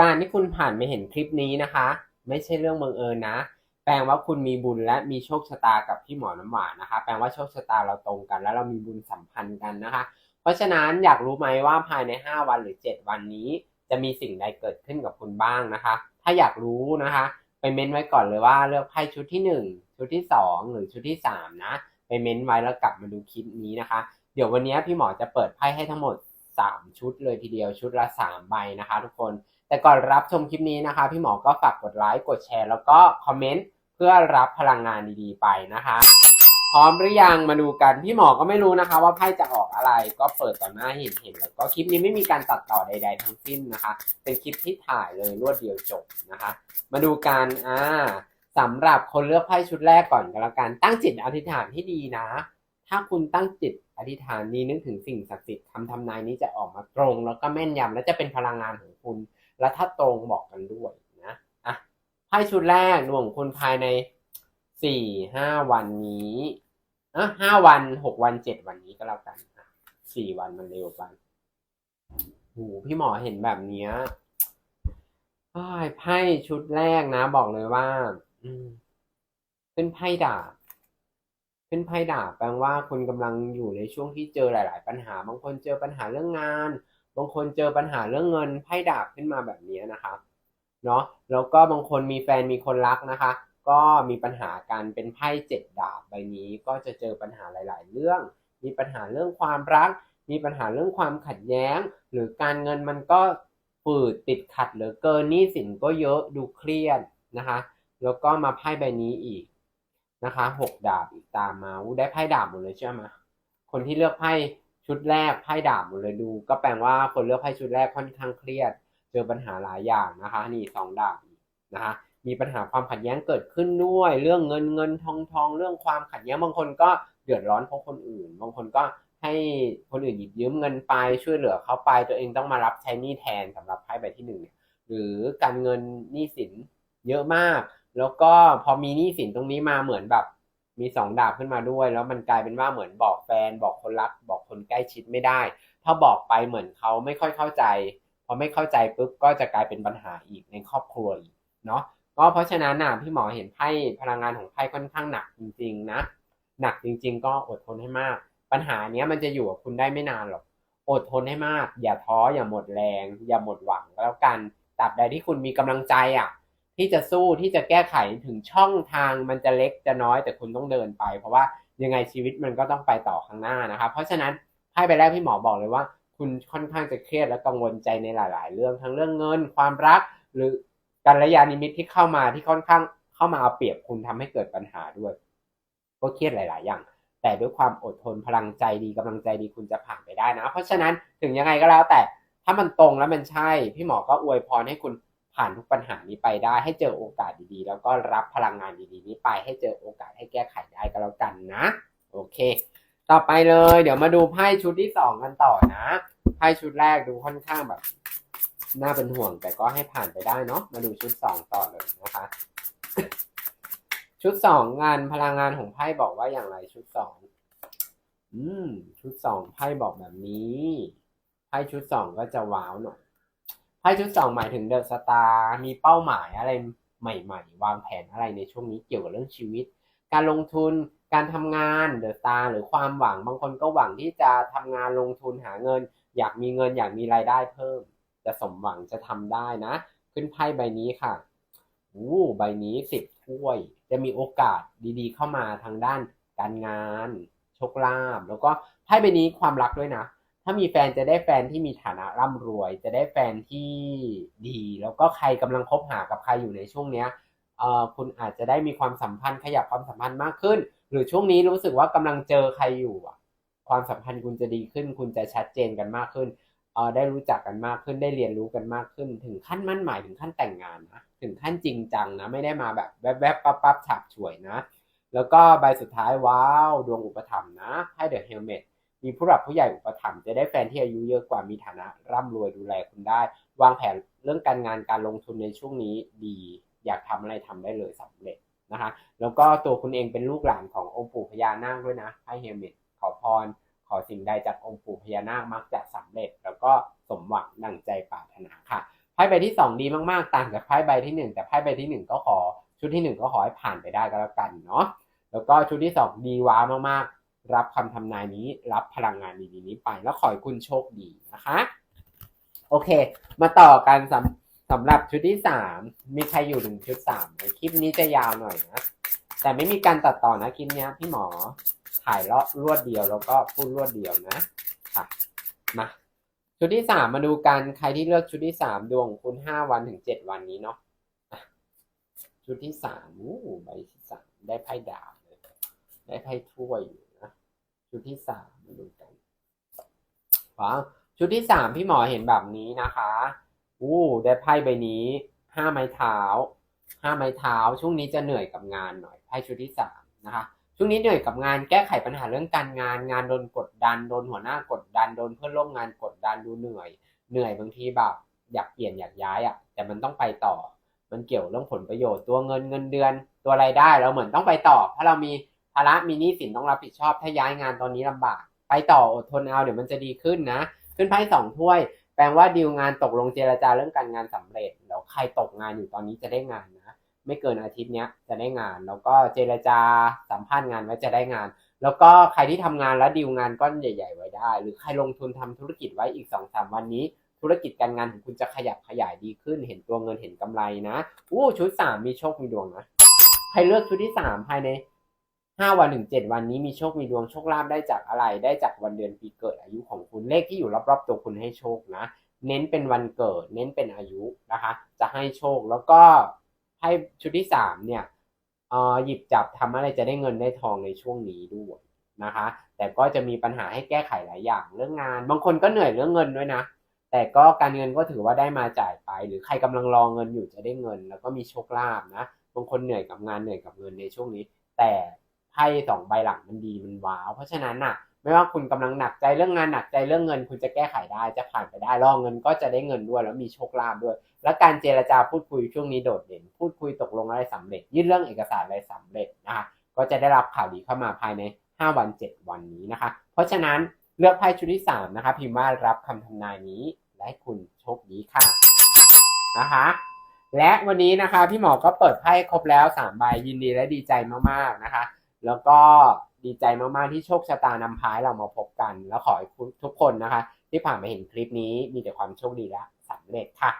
การที่คุณผ่านมาเห็นคลิปนี้นะคะ ไม่ใช่เรื่องบังเอิญนะ แปลว่าคุณมีบุญและมีโชคชะตากับพี่หมอน้ำหวานนะคะ แปลว่าโชคชะตาเราตรงกัน และเรามีบุญสัมพันธ์กันนะคะ เพราะฉะนั้นอยากรู้ไหมว่าภายใน 5 วันหรือ 7 วันนี้ จะมีสิ่งใดเกิดขึ้นกับคุณบ้างนะคะ ถ้าอยากรู้นะคะ ไปเม้นไว้ก่อนเลยว่าเลือกไพ่ชุดที่ 1 ชุดที่ 2 หรือชุดที่ 3 นะ ไปเม้นไว้แล้วกลับมาดูคลิปนี้นะคะ เดี๋ยววันนี้พี่หมอจะเปิดไพ่ให้ทั้งหมด 3 ชุดเลยทีเดียวชุดละ 3 ใบนะคะ ทุกคน แต่ก่อนรับชมคลิปนี้นะคะ พี่หมอก็ฝากกดไลค์กดแชร์ แล้วก็คอมเมนต์เพื่อรับพลังงานดีๆไปนะคะ พร้อมหรือยังมาดูกัน พี่หมอก็ไม่รู้นะคะ ว่าไพ่จะออกอะไรก็เปิดต่อหน้าเห็นเห็นๆแล้วก็คลิปนี้ไม่มีการตัดต่อใด ๆ ทั้งสิ้นนะคะ เป็นคลิปที่ถ่ายเลยรวดเดียวจบนะคะ มาดูกันอ่าสำหรับคนเลือกไพ่ชุดแรกก่อนก็แล้วกันตั้งจิตอธิษฐานที่ดีนะ ถ้าคุณตั้งจิตอธิษฐานนี้นึกถึงสิ่งศักดิ์สิทธิ์คำทำนายนี้จะออกมาตรง แล้วก็แม่นยำและจะเป็นพลังงานของคุณ และถ้าตรงบอกกันด้วยนะอะไพ่ชุดแรกดวงคุณภายในสี่ห้าวันนี้อะห้าวันหกวันเจ็ดวันนี้ก็แล้วกันสี่วันมันเร็วไปโหพี่หมอเห็นแบบเนี้ยไพ่ชุดแรกนะ บอกเลยว่า อืมเป็นไพ่ดาบเป็นไพ่ดาบแปลว่าคุณกำลังอยู่ในช่วงที่เจอหลาย ๆ ปัญหา บางคนเจอปัญหาเรื่องงาน บางคนเจอปัญหาเรื่องเงินไพ่ดาบขึ้นมาแบบนี้นะครับเนาะแล้วก็บางคนมีแฟนมีคนรักนะคะ ก็มีปัญหากันเป็นไพ่เจ็ดดาบใบนี้ ก็จะเจอปัญหาหลาย ๆ เรื่อง มีปัญหาเรื่องความรัก มีปัญหาเรื่องความขัดแย้ง หรือการเงินมันก็ฝืดติดขัดเหลือเกินหนี้สินก็เยอะดูเครียดนะคะ แล้วก็มาไพ่ใบนี้อีกนะคะหกดาบอีกตามมาได้ไพ่ดาบหมดเลยใช่ไหมคนที่เลือกไพ่ ชุดแรกไพ่ดาบหมดเลยดู ก็แปลว่าคนเลือกไพ่ชุดแรกค่อนข้างเครียด เจอปัญหาหลายอย่างนะคะ นี่สองดาบนะคะมีปัญหาความขัดแย้งเกิดขึ้นด้วย เรื่องเงินเงินทองทองเรื่องความขัดแย้งบางคนก็เดือดร้อนเพราะคนอื่น บางคนก็ให้คนอื่นหยิบยืมเงินไปช่วยเหลือเขาไปตัวเองต้องมารับใช้หนี้แทนสำหรับไพ่ใบที่หนึ่งเนี่ยหรือการเงินหนี้สินเยอะมาก แล้วก็พอมีหนี้สินตรงนี้มาเหมือนแบบ มีสองดาบขึ้นมาด้วย แล้วมันกลายเป็นว่าเหมือนบอกแฟนบอกคนรักบอก คนใกล้ชิดไม่ได้ ถ้าบอกไปเหมือนเขาไม่ค่อยเข้าใจพอไม่เข้าใจปุ๊บก็จะกลายเป็นปัญหาอีกในครอบครัวเนาะก็เพราะฉะนั้นนะพี่หมอเห็นไพ่พลังงานของไพ่ค่อนข้างหนักจริง ๆ นะ หนักจริง ๆ ก็อดทนให้มาก ปัญหาเนี้ยมันจะอยู่กับคุณได้ไม่นานหรอกอดทนให้มาก อย่าท้ออย่าหมดแรง อย่าหมดหวังแล้วกันตราบใดที่คุณมีกำลังใจอะ ที่จะสู้ที่จะแก้ไขถึงช่องทางมันจะเล็กจะน้อยแต่คุณต้องเดินไป เพราะว่า ยังไงชีวิตมันก็ต้องไปต่อข้างหน้านะครับ เพราะฉะนั้นไพ่ใบแรกพี่หมอบอกเลยว่า คุณค่อนข้างจะเครียดและกังวลใจในหลาย ๆ เรื่องทั้งเรื่องเงิน ความรัก หรือการระยานิมิตที่เข้ามาที่ค่อนข้างเข้ามาเอาเปรียบคุณทำให้เกิดปัญหาด้วย ก็เครียดหลาย ๆ อย่าง แต่ด้วยความอดทนพลังใจดีกำลังใจดีคุณจะผ่านไปได้นะ เพราะฉะนั้นถึงยังไงก็แล้วแต่ถ้ามันตรงแล้วมันใช่ พี่หมอก็อวยพรให้คุณ ผ่านทุกปัญหานี้ไปได้ให้เจอโอกาสดีๆ แล้วก็รับพลังงานดีๆ นี้ไปให้เจอโอกาสให้แก้ไขได้ก็แล้วกันนะ โอเค ต่อไปเลย เดี๋ยวมาดูไพ่ชุดที่สองกันต่อนะไพ่ชุดแรกดูค่อนข้างแบบน่าเป็นห่วงแต่ก็ให้ผ่านไปได้เนาะมาดูชุดสองต่อเลยนะคะ ชุดสองงานพลังงานของไพ่บอกว่าอย่างไรชุดสองอืม ชุดสองไพ่บอกแบบนี้ไพ่ชุดสองก็จะว้าวหน่อย ไพ่ชุดสองหมายถึงเดอะสตาร์มีเป้าหมายอะไรใหม่ ๆ วางแผนอะไรในช่วงนี้เกี่ยวกับเรื่องชีวิต การลงทุนการทำงานเดอะสตาร์หรือความหวังบางคนก็หวังที่จะทำงานลงทุนหาเงิน อยากมีเงินอยากมีรายได้เพิ่ม จะสมหวังจะทำได้นะ ขึ้นไพ่ใบนี้ค่ะอู้ใบนี้สิบถ้วย จะมีโอกาสดีๆ เข้ามาทางด้านการงานโชคลาภแล้วก็ไพ่ใบนี้ความรักด้วยนะ ถ้ามีแฟนจะได้แฟนที่มีฐานะร่ำรวย จะได้แฟนที่ดี แล้วก็ใครกำลังคบหากับใครอยู่ในช่วงเนี้ยเอ่อคุณอาจจะได้มีความสัมพันธ์ขยับความสัมพันธ์มากขึ้น หรือช่วงนี้รู้สึกว่ากำลังเจอใครอยู่อะ ความสัมพันธ์คุณจะดีขึ้น คุณจะชัดเจนกันมากขึ้นเออได้รู้จักกันมากขึ้นได้เรียนรู้กันมากขึ้น ถึงขั้นมั่นหมายถึงขั้นแต่งงานนะถึงขั้นจริงจังนะไม่ได้มาแบบแวบๆปั๊บปั๊บฉับฉวยนะ แล้วก็ใบสุดท้ายว้าวดวงอุปถัมภ์นะไพ่เดอะเฮลเมต มีผู้หลักผู้ใหญ่อุปถัมภ์จะได้แฟนที่อายุเยอะกว่ามีฐานะ ร่ำรวยดูแลคุณได้ วางแผนเรื่องการงานการลงทุนในช่วงนี้ดี อยากทำอะไรทำได้เลยสำเร็จนะคะแล้วก็ตัวคุณเองเป็นลูกหลานขององค์ปู่พญานาคด้วยนะไพ่เฮลเมตขอพร ขอสิ่งใดจากองค์ปู่พญานาคมักจะสำเร็จ แล้วก็สมหวังดังใจปรารถนาค่ะไพ่ใบที่สองดีมากๆ ต่างจากไพ่ใบที่หนึ่งแต่ไพ่ใบที่หนึ่งก็ขอชุดที่หนึ่งก็ขอให้ผ่านไปได้ก็แล้วกันเนาะแล้วก็ชุดที่สองดีว้าวมากๆ รับคำทำนายนี้ รับพลังงานดีๆนี้ไป แล้วขอให้คุณโชคดีนะคะ โอเค มาต่อกันสำสำหรับชุดที่สามมีใครอยู่ถึงชุดสามไหมคลิปนี้จะยาวหน่อยนะ แต่ไม่มีการตัดต่อนะคลิปนี้พี่หมอถ่ายเลาะรวดเดียวแล้วก็พูดรวดเดียวนะค่ะมาชุดที่สามมาดูกันใครที่เลือกชุดที่สามดวงคุณห้าวันถึงเจ็ดวันนี้เนาะชุดที่สามอู้ใบที่สามได้ไพ่ดาบเลยได้ไพ่ถ้วยอยู่ ชุดที่สามมาดูกันว้าวชุดที่สามพี่หมอเห็นแบบนี้นะคะอู้ได้ไพ่ใบนี้ห้าไม้เท้าห้าไม้เท้า ช่วงนี้จะเหนื่อยกับงานหน่อยไพ่ชุดที่สามนะคะช่วงนี้เหนื่อยกับงานแก้ไขปัญหาเรื่องการงาน งานโดนกดดันโดนหัวหน้ากดดันโดนเพื่อนร่วมงานกดดันดูเหนื่อย เหนื่อยบางทีแบบอยากเปลี่ยนอยากย้ายอะ แต่มันต้องไปต่อ มันเกี่ยวเรื่องผลประโยชน์ตัวเงินเงินเดือน ตัวรายได้เราเหมือนต้องไปต่อ ถ้าเรามี ภาระมีหนี้สินต้องรับผิดชอบ ถ้าย้ายงานตอนนี้ลำบาก ไปต่ออดทนเอาเดี๋ยวมันจะดีขึ้นนะ ขึ้นไพ่สองถ้วย แปลว่าดีลงานตกลงเจรจาเรื่องการงานสำเร็จแล้วใครตกงานอยู่ตอนนี้จะได้งานนะไม่เกินอาทิตย์นี้จะได้งาน แล้วก็เจรจาสัมภาษณ์งานไว้จะได้งาน แล้วก็ใครที่ทำงานแล้วดีลงานก้อนใหญ่ ๆ ไว้ได้ หรือใครลงทุนทำธุรกิจไว้อีกสองสามวันนี้ธุรกิจการงานของคุณจะขยับขยายดีขึ้น เห็นตัวเงินเห็นกำไรนะอู้ชุดสามมีโชคมีดวงนะใครเลือกชุดที่สามภายใน ห้าวันถึงเจ็ดวันนี้มีโชค มีดวงโชคลาภได้จากอะไร ได้จากวันเดือนปีเกิดอายุของคุณเลขที่อยู่รอบๆตัวคุณให้โชคนะ เน้นเป็นวันเกิด เน้นเป็นอายุนะคะ จะให้โชคแล้วก็ให้ชุดที่สามเนี่ยเอ่อหยิบจับทำอะไรจะได้เงินได้ทองในช่วงนี้ด้วยนะคะ แต่ก็จะมีปัญหาให้แก้ไขหลายอย่างเรื่องงาน บางคนก็เหนื่อยเรื่องเงินด้วยนะ แต่ก็การเงินก็ถือว่าได้มาจ่ายไป หรือใครกำลังรอเงินอยู่จะได้เงิน แล้วก็มีโชคลาภนะ บางคนเหนื่อยกับงานเหนื่อยกับเงินในช่วงนี้ แต่ ไพ่สองใบหลังมันดีมันว้าว เพราะฉะนั้นน่ะ ไม่ว่าคุณกำลังหนักใจเรื่องงานหนักใจเรื่องเงิน คุณจะแก้ไขได้จะผ่านไปได้รอเงินก็จะได้เงินด้วยแล้วมีโชคลาภด้วย และการเจรจาพูดคุยช่วงนี้โดดเด่น พูดคุยตกลงอะไรสำเร็จ ยื่นเรื่องเอกสารอะไรสำเร็จนะคะก็จะได้รับข่าวดีเข้ามาภายใน 5 วัน 7 วันนี้นะคะ เพราะฉะนั้นเลือกไพ่ชุดที่3นะคะพิมพ์ว่ารับคำทำนายนี้และให้คุณโชคดีค่ะนะคะและวันนี้นะคะพี่หมอก็เปิดไพ่ครบแล้ว3ใบยินดีและดีใจมากๆนะคะ แล้วก็ดีใจมากๆที่โชคชะตานำพายเรามาพบกัน แล้วขอให้ทุกคนนะคะ ที่ผ่านมาเห็นคลิปนี้มีแต่ความโชคดีและสำเร็จค่ะ